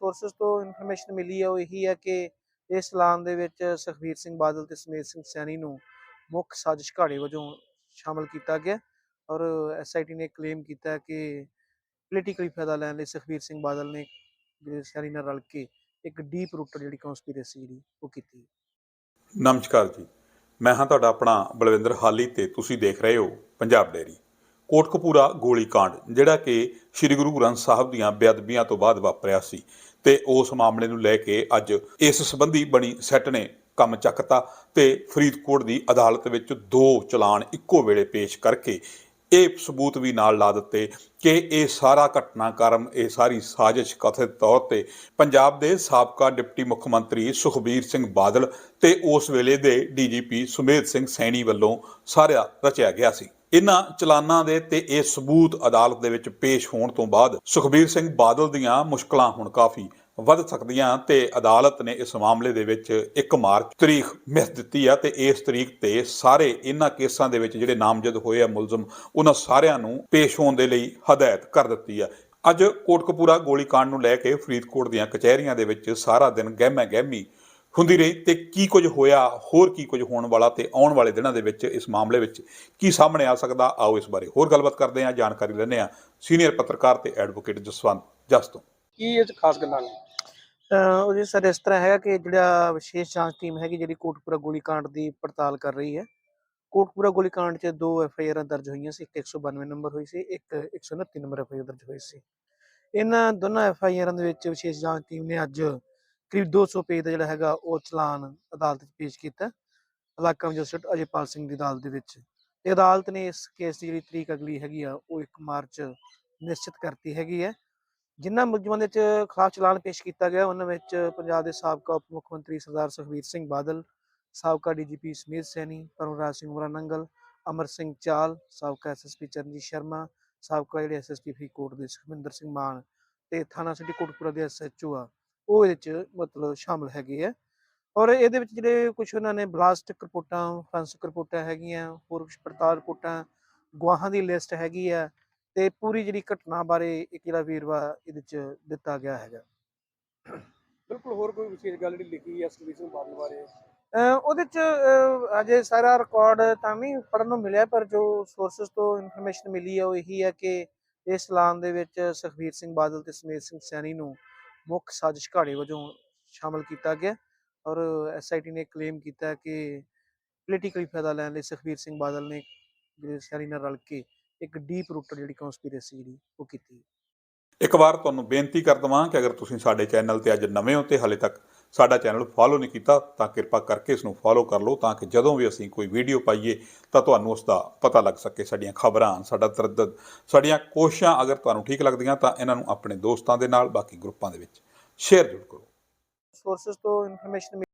Sources ਤੋਂ information ਮਿਲੀ ਹੈ ਉਹ ਇਹੀ ਹੈ ਕਿ ਇਸ ਐਲਾਨ ਦੇ ਵਿੱਚ ਸੁਖਬੀਰ ਸਿੰਘ ਬਾਦਲ ਤੇ ਸਮੇਤ ਸਿੰਘ ਸੈਣੀ ਨੂੰ ਮੁੱਖ ਸਾਜ਼ਿਸ਼ ਘਾੜੇ ਵਜੋਂ ਸ਼ਾਮਲ ਕੀਤਾ ਗਿਆ ਔਰ ਐਸਆਈਟੀ ਨੇ ਕਲੇਮ ਕੀਤਾ ਕਿ ਪੋਲੀਟੀਕਲੀ ਫਾਇਦਾ ਲੈਣ ਲਈ ਸੁਖਬੀਰ ਸਿੰਘ ਬਾਦਲ ਨੇ ਸੈਣੀ ਨਾਲ ਰਲ ਕੇ ਇੱਕ ਡੀਪ ਰੂਟਡ ਜਿਹੜੀ ਕਨਸਪੀਰੇਸੀ ਜਿਹੜੀ ਉਹ ਕੀਤੀ। ਨਮਸਕਾਰ ਜੀ। ਮੈਂ ਹਾਂ ਤੁਹਾਡਾ ਆਪਣਾ ਬਲਵਿੰਦਰ ਹਾਲੀ ਤੇ ਤੁਸੀਂ ਦੇਖ ਰਹੇ ਹੋ ਪੰਜਾਬ ਡੇਰੀ ਕੋਟਕਪੂਰਾ ਗੋਲੀकांड ਜਿਹੜਾ ਕਿ ਸ੍ਰੀ ਗੁਰੂ ਗ੍ਰੰਥ ਸਾਹਿਬ ਦੀਆਂ ਬੇਅਦਬੀਆਂ ਤੋਂ ਬਾਅਦ ਵਾਪਰਿਆ ਸੀ। ਤੇ ਉਸ ਮਾਮਲੇ ਨੂੰ ਲੈ ਕੇ ਅੱਜ ਇਸ ਸੰਬੰਧੀ ਬਣੀ ਸੈੱਟ ਨੇ ਕੰਮ ਚੱਕਤਾ ਤੇ ਫਰੀਦਕੋਟ ਦੀ ਅਦਾਲਤ ਵਿੱਚ ਦੋ ਚਲਾਨ ਇੱਕੋ ਵੇਲੇ ਪੇਸ਼ ਕਰਕੇ ਇਹ ਸਬੂਤ ਵੀ ਨਾਲ ਲਾ ਦਿੱਤੇ ਕਿ ਇਹ ਸਾਰਾ ਘਟਨਾਕ੍ਰਮ ਇਹ ਸਾਰੀ ਸਾਜ਼ਿਸ਼ ਕਥਿਤ ਤੌਰ ਤੇ ਪੰਜਾਬ ਦੇ ਸਾਬਕਾ ਡਿਪਟੀ ਮੁੱਖ ਮੰਤਰੀ ਸੁਖਬੀਰ ਸਿੰਘ ਬਾਦਲ ਤੇ ਉਸ ਵੇਲੇ ਦੇ ਡੀਜੀਪੀ ਸੁਮੇਧ ਸਿੰਘ ਸੈਣੀ ਵੱਲੋਂ ਸਾਰਿਆ ਰਚਿਆ ਗਿਆ ਸੀ। ਇਹਨਾਂ ਚਲਾਨਾਂ ਦੇ ਤੇ ਇਹ ਸਬੂਤ ਅਦਾਲਤ ਦੇ ਵਿੱਚ ਪੇਸ਼ ਹੋਣ ਤੋਂ ਬਾਅਦ ਸੁਖਬੀਰ ਸਿੰਘ ਬਾਦਲ ਦੀਆਂ ਮੁਸ਼ਕਲਾਂ ਹੁਣ ਕਾਫੀ ਵੱਧ ਸਕਦੀਆਂ ਤੇ ਅਦਾਲਤ ਨੇ ਇਸ ਮਾਮਲੇ ਦੇ ਵਿੱਚ 1 ਮਾਰਚ ਤਰੀਕ ਮਿਸ ਦਿੱਤੀ ਆ ਤੇ ਇਸ ਤਰੀਕ ਤੇ ਸਾਰੇ ਇਹਨਾਂ ਕੇਸਾਂ ਦੇ ਵਿੱਚ ਜਿਹੜੇ ਨਾਮਜ਼ਦ ਹੋਏ ਆ ਮੁਲਜ਼ਮ, ਉਹਨਾਂ ਸਾਰਿਆਂ ਨੂੰ ਪੇਸ਼ ਹੋਣ ਦੇ ਲਈ ਹਦਾਇਤ ਕਰ ਦਿੱਤੀ ਆ। ਅੱਜ ਕੋਟਕਪੂਰਾ ਗੋਲੀकांड ਨੂੰ ਲੈ ਕੇ ਫਰੀਦਕੋਟ ਦੀਆਂ ਕਚਹਿਰੀਆਂ ਦੇ ਵਿੱਚ ਸਾਰਾ ਦਿਨ ਗਹਿਮਾ ਗਹਿਮੀ ਹੁੰਦੀ ਰਹੀ ਤੇ ਕੀ ਕੁਝ ਹੋਇਆ ਹੋਰ ਕੀ ਕੁਝ ਹੋਣ ਵਾਲਾ ਤੇ ਆਉਣ ਵਾਲੇ ਦਿਨਾਂ ਦੇ ਵਿੱਚ ਇਸ ਮਾਮਲੇ ਵਿੱਚ ਕੀ ਸਾਹਮਣੇ ਆ ਸਕਦਾ ਆਓ ਇਸ ਬਾਰੇ ਹੋਰ ਗੱਲਬਾਤ ਕਰਦੇ ਹਾਂ ਜਾਣਕਾਰੀ ਲੈਂਦੇ ਹਾਂ ਸੀਨੀਅਰ ਪੱਤਰਕਾਰ ਤੇ ਐਡਵੋਕੇਟ ਜਸਵੰਤ ਜਸ ਤੋਂ ਕੀ ਇਹ ਖਾਸ ਗੱਲਾਂ ਨੇ? ਉਹ ਜੀ ਸਰ ਇਸ ਤਰ੍ਹਾਂ ਹੈਗਾ ਕਿ ਜਿਹੜਾ ਵਿਸ਼ੇਸ਼ ਜਾਂਚ ਟੀਮ ਹੈਗੀ ਜਿਹੜੀ ਕੋਟਪੁਰਾ ਗੋਲੀकांड ਦੀ ਪੜਤਾਲ ਕਰ ਰਹੀ ਹੈ ਕੋਟਪੁਰਾ ਗੋਲੀकांड 'ਚ ਦੋ ਐਫ ਆਈ ਆਰਾਂ ਦਰਜ ਹੋਈਆਂ ਸੀ ਇੱਕ 192 ਨੰਬਰ ਹੋਈ ਸੀ ਇੱਕ 129 ਨੰਬਰ ਐਫ ਆਈ ਆਰ ਦਰਜ ਹੋਈ ਸੀ। ਇਹਨਾਂ ਦੋਨਾਂ ਐਫ ਆਈ ਆਰਾਂ ਦੇ ਵਿੱਚ ਵਿਸ਼ੇਸ਼ ਜਾਂਚ ਟੀਮ ਨੇ ਅੱਜ ਕਰੀਬ 200 ਪੇਜ ਦਾ ਜਿਹੜਾ ਹੈਗਾ ਉਹ ਚਲਾਨ ਅਦਾਲਤ 'ਚ ਪੇਸ਼ ਕੀਤਾ। ਇਲਾਕਾ ਮੈਜਿਸਟਰੇਟ ਅਜੇਪਾਲ ਸਿੰਘ ਦੀ ਅਦਾਲਤ ਦੇ ਵਿੱਚ। ਤੇ ਅਦਾਲਤ ਨੇ ਇਸ ਕੇਸ ਦੀ ਜਿਹੜੀ ਤਰੀਕ ਅਗਲੀ ਹੈਗੀ ਆ, ਉਹ 1 ਮਾਰਚ ਨਿਸ਼ਚਿਤ ਕਰਤੀ ਹੈਗੀ ਹੈ। ਜਿਨ੍ਹਾਂ ਮੁਲਜ਼ਮਾਂ ਦੇ ਵਿੱਚ ਖਿਲਾਫ ਚਲਾਨ ਪੇਸ਼ ਕੀਤਾ ਗਿਆ, ਉਹਨਾਂ ਵਿੱਚ ਪੰਜਾਬ ਦੇ ਸਾਬਕਾ ਉਪ ਮੁੱਖ ਮੰਤਰੀ ਸਰਦਾਰ ਸੁਖਬੀਰ ਸਿੰਘ ਬਾਦਲ, ਸਾਬਕਾ ਡੀਜੀਪੀ ਸਮੀਰ ਸੈਣੀ, ਪਰਮਰਾਜ ਸਿੰਘ ਉਮਰਾ ਨੰਗਲ, ਅਮਰ ਸਿੰਘ ਚਾਲ, ਸਾਬਕਾ ਐਸਐਸਪੀ ਚਰਨਜੀਤ ਸ਼ਰਮਾ, ਸਾਬਕਾ ਜਿਹੜੇ ਐਸਐਸਪੀ ਫਰੀਦਕੋਟ ਦੇ ਸੁਖਮਿੰਦਰ ਸਿੰਘ ਮਾਨ ਤੇ ਥਾਣਾ ਸਿਟੀ ਕੋਟਪੁਰਾ ਦੇ ਐਸਐਚਓ ਆ। ਉਹ ਇਹਦੇ ਚ ਮਤਲਬ ਸ਼ਾਮਲ ਹੈਗੇ ਆ। ਔਰ ਇਹਦੇ ਵਿੱਚ ਜਿਹੜੇ ਕੁਝ ਉਹਨਾਂ ਨੇ ਬਲਾਸਟਿਕ ਰਿਪੋਰਟਾਂ ਫਾਂਸਿਕ ਰਿਪੋਰਟਾਂ ਹੈਗੀਆਂ ਹੋਰ ਕੁਝ ਪੜਤਾਲ ਰਿਪੋਰਟਾਂ ਗਵਾਹਾਂ ਦੀ ਲਿਸਟ ਹੈਗੀ ਆ ਤੇ ਪੂਰੀ ਜਿਹੜੀ ਘਟਨਾ ਬਾਰੇ ਇੱਕ ਜਿਹੜਾ ਵੇਰਵਾ ਇਹਦੇ ਚ ਦਿੱਤਾ ਗਿਆ ਹੈਗਾ। ਬਿਲਕੁਲ ਹੋਰ ਕੋਈ ਵਿਸ਼ੇਸ਼ ਗੱਲ ਜਿਹੜੀ ਲਿਖੀ ਹੈ ਸਿੰਘ ਬਾਦਲ ਬਾਰੇ? ਅਹ ਉਹਦੇ ਚ ਅਜੇ ਸਾਰਾ ਰਿਕਾਰਡ ਤਾਂ ਨਹੀਂ ਪੜਨ ਨੂੰ ਮਿਲਿਆ ਪਰ ਜੋ ਸੋਰਸਸ ਤੋਂ ਇਨਫੋਰਮੇਸ਼ਨ ਮਿਲੀ ਹੈ ਉਹ ਇਹੀ ਹੈ ਕਿ ਇਸ ਐਲਾਨ ਦੇ ਵਿੱਚ ਸੁਖਬੀਰ ਸਿੰਘ ਬਾਦਲ ਤੇ ਸਮੇਤ ਸਿੰਘ ਸੈਣੀ ਨੂੰ ਮੁੱਖ ਸਾਜ਼ਿਸ਼ ਘਾੜੇ ਵਜੋਂ ਸ਼ਾਮਲ ਕੀਤਾ ਗਿਆ ਔਰ ਐਸਆਈਟੀ ਨੇ ਕਲੇਮ ਕੀਤਾ ਕਿ ਪੋਲੀਟੀਕਲੀ ਫਾਇਦਾ ਲੈਣ ਲਈ ਸੁਖਬੀਰ ਸਿੰਘ ਬਾਦਲ ਨੇ ਜਿਹੜੇ ਨਾਲ ਰਲ ਕੇ ਇੱਕ ਡੀਪ ਰੂਟਡ ਜਿਹੜੀ ਕਨਸਪੀਰੇਸੀ ਜਿਹੜੀ ਉਹ ਕੀਤੀ। ਇੱਕ ਵਾਰ ਤੁਹਾਨੂੰ ਬੇਨਤੀ ਕਰ ਦਵਾਂ ਕਿ ਅਗਰ ਤੁਸੀਂ ਸਾਡੇ ਚੈਨਲ ਤੇ ਅੱਜ ਨਵੇਂ ਹੋ ਤੇ ਹਾਲੇ ਤੱਕ ਸਾਡਾ ਚੈਨਲ ਫੋਲੋ ਨਹੀਂ ਕੀਤਾ, ਤਾਂ ਕਿਰਪਾ ਕਰਕੇ ਇਸ ਨੂੰ ਫੋਲੋ ਕਰ ਲਓ, ਤਾਂ ਕਿ ਜਦੋਂ ਵੀ ਅਸੀਂ ਕੋਈ ਵੀਡੀਓ ਪਾਈਏ, ਤਾਂ ਤੁਹਾਨੂੰ ਉਸ ਦਾ ਪਤਾ ਲੱਗ ਸਕੇ ਸਾਡੀਆਂ ਖਬਰਾਂ, ਸਾਡਾ ਤਰਦਦ ਸਾਡੀਆਂ ਕੋਸ਼ਿਸ਼ਾਂ ਅਗਰ ਤੁਹਾਨੂੰ ਠੀਕ ਲੱਗਦੀਆਂ, ਤਾਂ ਇਹਨਾਂ ਨੂੰ ਆਪਣੇ ਦੋਸਤਾਂ ਦੇ ਨਾਲ, ਬਾਕੀ ਗਰੁੱਪਾਂ ਦੇ ਵਿੱਚ ਸ਼ੇਅਰ ਜ਼ਰੂਰ ਕਰੋ। ਸੋਰਸਸ ਤੋਂ ਇਨਫੋਰਮੇਸ਼ਨ